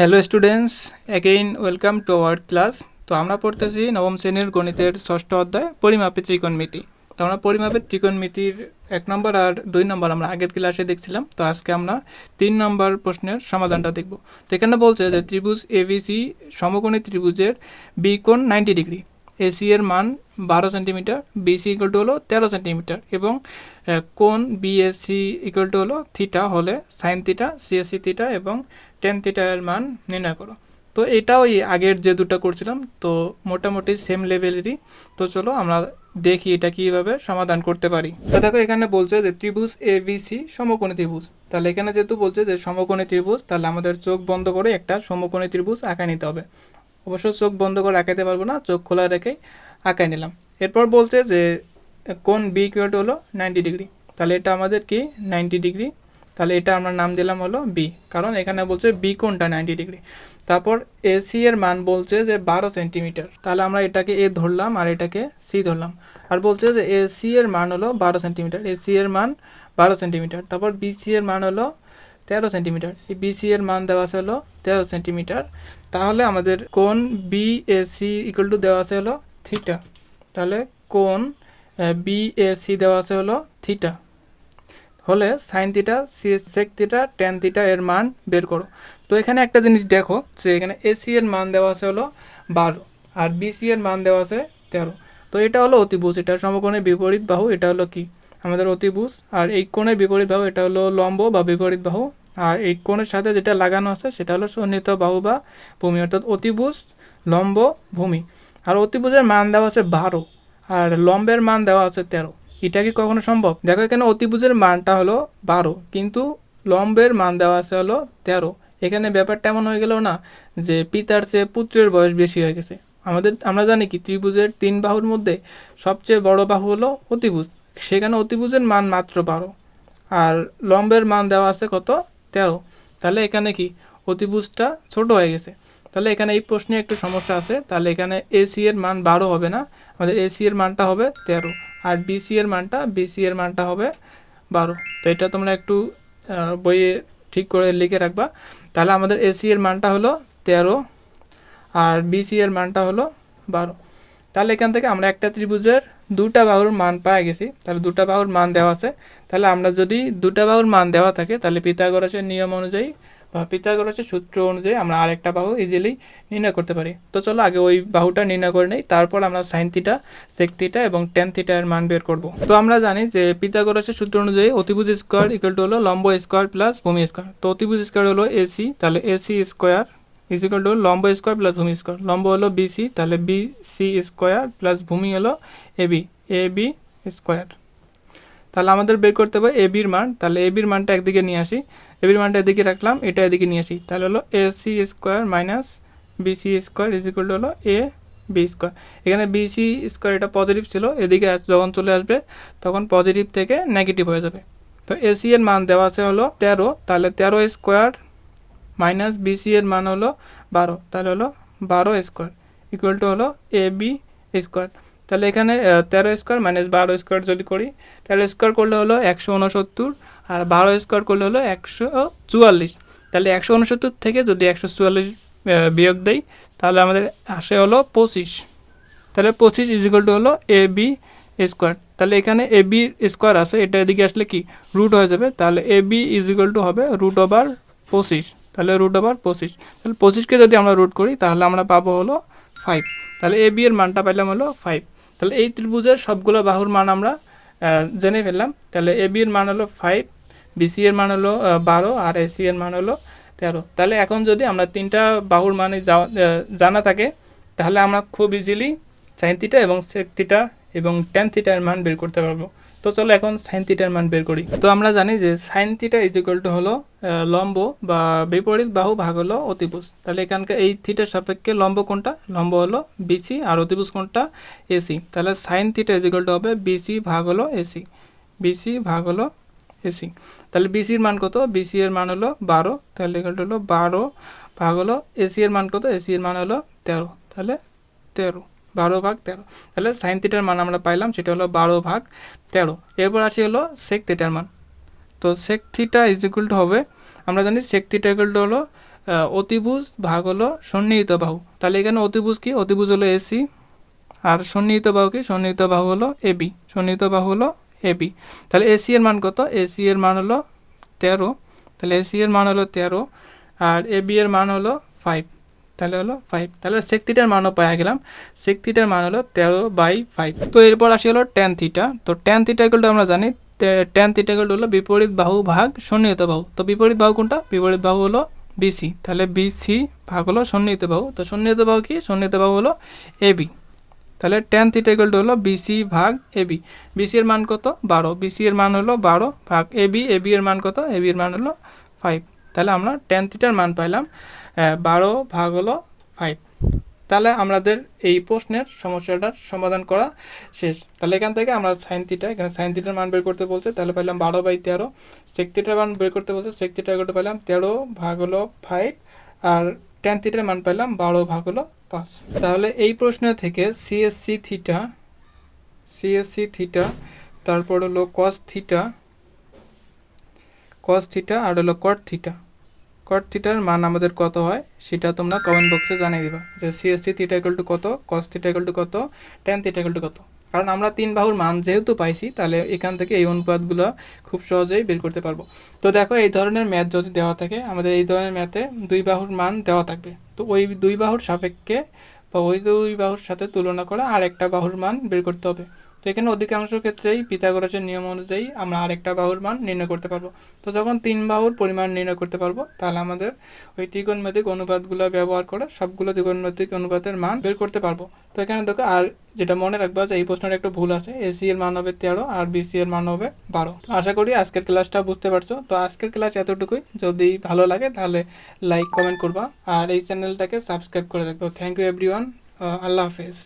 Hello students again welcome to our class তো আমরা পড়তেছি নবম শ্রেণির গণিতের ষষ্ঠ অধ্যায় পরিমাপে ত্রিকোণমিতি। তো আমরা পরিমাপের ত্রিকোণমিতির এক নম্বর আর দুই নম্বর আমরা আগের ক্লাসে দেখছিলাম। তো আজকে আমরা তিন নম্বর প্রশ্নের সমাধানটা দেখব। তো এখানে বলছে যে ত্রিভুজ এবিসি সমকোণী ত্রিভুজের বি কোণ নাইনটি ডিগ্রি এসি এর মান বারো সেন্টিমিটার বিসি ইকুয়াল টু হলো তেরো সেন্টিমিটার এবং কোণ বিএসসি ইকুয়াল টু হলো থিটা হলে সাইন থিটা সিএসসি থিটা এবং টেন থিটা এর মান নির্ণয় করো। তো এটাও এই আগের যে দুটো করছিলাম, তো মোটামুটি সেম লেভেলেরই তো চলো আমরা দেখি এটা কীভাবে সমাধান করতে পারি। তো দেখো এখানে বলছে যে ত্রিভুজ এ বি সি সমকোণী ত্রিভুজ। তাহলে এখানে যেহেতু বলছে যে সমকোণী ত্রিভুজ, তাহলে আমাদের চোখ বন্ধ করে একটা সমকোণী ত্রিভুজ আঁকা নিতে হবে। অবশ্য চোখ বন্ধ করে আঁকাতে পারব না, চোখ খোলা রেখেই আঁকাই নিলাম। এরপর বলছে যে, কোন বি কিউট হলো নাইনটি ডিগ্রি তাহলে এটা আমাদের কি? নাইনটি ডিগ্রি তাহলে এটা আমরা নাম দিলাম হলো বি কারণ এখানে বলছে বি কোনটা? নাইনটি ডিগ্রি তারপর এসি এর মান বলছে যে বারো সেন্টিমিটার তাহলে আমরা এটাকে এ ধরলাম আর এটাকে সি ধরলাম। আর বলছে যে এসি এর মান হলো বারো সেন্টিমিটার এসি এর মান বারো সেন্টিমিটার তারপর বিসি এর মান হলো তেরো সেন্টিমিটার। এই বিসি এর মান দেওয়া আছে হলো তেরো সেন্টিমিটার। তাহলে আমাদের কোন বি এসি ইকুয়াল টু দেওয়া আছে হলো থিটা তাহলে কোন বি এসি দেওয়া আছে হলো থিটা হলে sine theta sec theta tan theta এর মান বের করো। তো এখানে একটা জিনিস দেখো যে এখানে এসি এর মান দেওয়া আছে হলো বারো আর বিসি এর মান দেওয়া আছে তেরো। তো এটা হলো অতিভুজ, এটা সমকোণের বিপরীত বাহু, এটা হলো কি? আমাদের অতিভুজ। আর এই কোণের বিপরীত বাহু, এটা হলো লম্ব বা বিপরীত বাহু। আর এই কোণের সাথে যেটা লাগানো আছে সেটা হলো সন্নিহিত বাহু বা ভূমি, অর্থাৎ অতিভুজ লম্ব ভূমি। আর অতিভুজের মান দেওয়া আছে বারো, আর লম্বের মান দেওয়া আছে তেরো। এটা কি কখনো সম্ভব? দেখো এখানে অতিভুজের মানটা হলো বারো, কিন্তু লম্বের মান দেওয়া আছে হলো তেরো। এখানে ব্যাপারটা এমন হয়ে গেল না যে পিতার চেয়ে পুত্রের বয়স বেশি হয়ে গেছে। আমাদের, আমরা জানি কি, ত্রিভুজের তিন বাহুর মধ্যে সবচেয়ে বড় বাহু হলো অতিভুজ। সেখানে অতিভুজের মান মাত্র বারো। আর লম্বের মান দেওয়া আছে কত? তেরো তাহলে এখানে কি? অতিভুজটা ছোট হয়ে গেছে। তাহলে এখানে এই প্রশ্নে একটু সমস্যা আছে। তাহলে এখানে এসি এর মান বারো হবে না? আমাদের এসি এর মানটা হবে তেরো। আর বিসি এর মানটা বিসি এর মানটা হবে বারো। তো এটা তোমরা একটু বইয়ে ঠিক করে লিখে রাখবা। তাহলে আমাদের এসি এর মানটা হলো তেরো আর বিসি এর মানটা হলো বারো। তাহলে এখান থেকে আমরা একটা ত্রিভুজের দুটা বাহুর মান পাই গেছি। তাহলে দুটা বাহুর মান দেওয়া আছে। তাহলে আমরা যদি দুটা বাহুর মান দেওয়া থাকে, তাহলে পিথাগোরাসের নিয়ম অনুযায়ী বা পিথাগোরাসের সূত্র অনুযায়ী আমরা আরেকটা বাহু ইজিলি নির্ণয় করতে পারি। তো চলো আগে ওই বাহুটা নির্ণয় করে নেই, তারপর আমরা সাইন থিটা সেক থিটা এবং টেন থিটা এর মান বের করব। তো আমরা জানি যে পিথাগোরাসের সূত্র অনুযায়ী অতিভুজ স্কোয়ার ইকুয়াল টু হলো লম্ব স্কোয়ার প্লাস ভূমি স্কোয়ার তো অতিভুজ স্কোয়ার হলো এসি তাহলে AC square is equal to লম্ব স্কোয়ার প্লাস ভূমি স্কোয়ার লম্ব হলো বিসি তাহলে বিসি স্কোয়ার প্লাস ভূমি হলো এবি এ বি স্কোয়ার তাহলে আমাদের বের করতে হবে এ বির মান। তাহলে এ বির মানটা একদিকে নিয়ে আসি। এ বির মানটা এদিকে রাখলাম, এটা এদিকে নিয়ে আসি। তাহলে হলো A C square minus BC square is equal to হলো এ বি স্কোয়ার এখানে বিসি স্কোয়ার এটা পজিটিভ ছিল, এদিকে যখন চলে আসবে, তখন পজিটিভ থেকে নেগেটিভ হয়ে যাবে। তো এসি এর মান দেওয়া আছে হলো তেরো, তাহলে তেরো স্কোয়ার মাইনাস বিসি এর মান হলো বারো, তাহলে হলো বারো স্কোয়ার ইকুয়াল টু হলো এ বি স্কোয়ার তাহলে এখানে তেরো স্কোয়ার মাইনাস বারো স্কোয়ার যদি করি, তাহলে স্কোয়ার করলে হলো একশো উনসত্তর আর বারো স্কোয়ার করলে হলো একশো চুয়াল্লিশ। তাহলে একশো উনসত্তর থেকে যদি একশো চুয়াল্লিশ বিয়োগ দেই, তাহলে আমাদের আসে হলো পঁচিশ। তাহলে পঁচিশ ইজিক্যাল টু হলো এ বি স্কোয়ার তাহলে এখানে এ বি স্কোয়ার আছে, এটা এদিকে আসলে কি? রুট হয়ে যাবে। তাহলে এ বি ইজিক্যাল টু হবে রুট ওভার পঁচিশ। তাহলে রুট ওভার পঁচিশ। তাহলে পঁচিশকে যদি আমরা রুট করি, তাহলে আমরা পাবো হলো ফাইভ তাহলে এ বি এর মানটা পাইলাম হলো ফাইভ তাহলে এই ত্রিভুজের সবগুলো বাহুর মান আমরা জেনে ফেললাম। তাহলে এ বি এর মান হলো ফাইভ বিসি এর মান হলো বারো, আর এসি এর মান হলো তেরো। তাহলে এখন যদি আমরা তিনটা বাহুর মানে জানা থাকে, তাহলে আমরা খুব ইজিলি সাইন থিটা এবং সেক থিটা এবং টেন থিটার মান বের করতে পারব। তো চলো এখন সাইন থিটার মান বের করি। তো আমরা জানি যে sine theta is equal to হলো লম্ব বা বিপরীত বাহু ভাগ হলো অতিভুজ। তাহলে এখানকার এই থিটার সাপেক্ষে লম্ব কোনটা? লম্ব হলো বিসি আর অতিভুজ কোনটা? এসি তাহলে sine theta is equal to হবে বিসি ভাগ হলো এসি বিসি ভাগ হলো এসি তাহলে বিসির মান কত? বিসি এর মান হলো বারো। তাহলে ইকুয়াল টু হলো বারো ভাগ হলো এসি এর মান কত? এসি এর মান হলো তেরো। তাহলে তেরো। বারো ভাগ তেরো। তাহলে সাইন থিটার মান আমরা পাইলাম, সেটা হলো বারো ভাগ তেরো। এরপর আসি হলো সেক থিটার মান। তো সেক থিটা ইজ হবে, আমরা জানি সেক থিটা ইকুয়াল হলো অতিভুজ ভাগ হলো সন্নিহিত বাহু। তাহলে এখানে অতিভুজ কি? অতিভুজ হলো এসি আর সন্নিহিত বাহু কি? সন্নিহিত বাহু হলো এবি সন্নিহিত বাহু হলো এবি তাহলে এসি এর মান কত? এসি এর মান হলো তেরো। তাহলে এসি এর মান হলো তেরো, আর এবি এর মান হলো ফাইভ তাহলে হলো ফাইভ তাহলে সেক থিটার মানও পাওয়া গেলাম সেক থিটার মান হলো তেরো বাই ফাইভ তো এরপর আসি হলো টেন থিটা তো টেন থিটা আমরা জানি টেন থিটা হলো বিপরীত বাহু ভাগ সন্নিহিত বাহু। তো বিপরীত বাহু কোনটা? বিপরীত বাহু হলো বিসি তাহলে বিসি ভাগ হলো সন্নিহিত বাহু। তো সন্নিহিত বাহু কি? সন্নিহিত বাহু হলো এবি তাহলে টেন থিটা ইকুয়াল হলো বিসি ভাগ এবি বিসি এর মান কত? বারো। বিসি এর মান হলো বারো ভাগ এবি এবি এর মান কত? এবি এর মান হলো ফাইভ তাহলে আমরা টেন থিটার মান পাইলাম। বারো ভাগ হলো ফাইভ তাহলে আমাদের এই প্রশ্নের সমস্যাটার সমাধান করা শেষ। তাহলে এখান থেকে আমরা সাইন থিটা এখানে সাইন থিটার মান বের করতে বলছে, তাহলে পাইলাম বারো বাই তেরো। সেক থিটার মান বের করতে বলছে সেক থিটার করতে পাইলাম তেরো ভাগ হলো ফাইভ আর টেন থিটার মান পাইলাম বারো ভাগ হলো পাঁচ। তাহলে এই প্রশ্ন থেকে সিএসসি থিটা সিএসসি থিটা তারপর হলো কস থিটা কস থিটা আর হলো কট থিটা কট থিটার মান আমাদের কত হয়, সেটা তোমরা কমেন্ট বক্সে জানিয়ে দিবা যে সিএসসি থিটা টু কত কস থিটা টু কত টেন থিটা টু কত। কারণ আমরা তিন বাহুর মান যেহেতু পাইছি, তাহলে এখান থেকে এই অনুপাতগুলো খুব সহজেই বের করতে পারব। তো দেখো এই ধরনের ম্যাথ যদি দেওয়া থাকে, আমাদের এই ধরনের ম্যাথে দুই বাহুর মান দেওয়া থাকবে। তো ওই দুই বাহুর সাপেক্ষে বা ওই দুই বাহুর সাথে তুলনা করে আর একটা বাহুর মান বের করতে হবে। তো এখানে অধিকাংশ ক্ষেত্রেই পিথাগোরাসের নিয়ম অনুযায়ী আমরা আরেকটা বাহুর মান নির্ণয় করতে পারব। তো যখন তিন বাহুর পরিমাণ নির্ণয় করতে পারব, তাহলে আমাদের ওই ত্রিকোণমিতিক অনুপাতগুলো ব্যবহার করে সবগুলো ত্রিকোণমিতিক অনুপাতের মান বের করতে পারব। তো এখানে দেখো, আর যেটা মনে রাখবা যে এই প্রশ্নের একটু ভুল আছে এসি এর মান হবে তেরো আর বিসি এর মান হবে বারো। তো আশা করি আজকের ক্লাসটা বুঝতে পারছ। তো আজকের ক্লাস এতটুকুই। যদি ভালো লাগে তাহলে লাইক, কমেন্ট করবা। আর এই চ্যানেলটাকে সাবস্ক্রাইব করে রাখব থ্যাংক ইউ এভরিওয়ান আল্লাহ হাফেজ।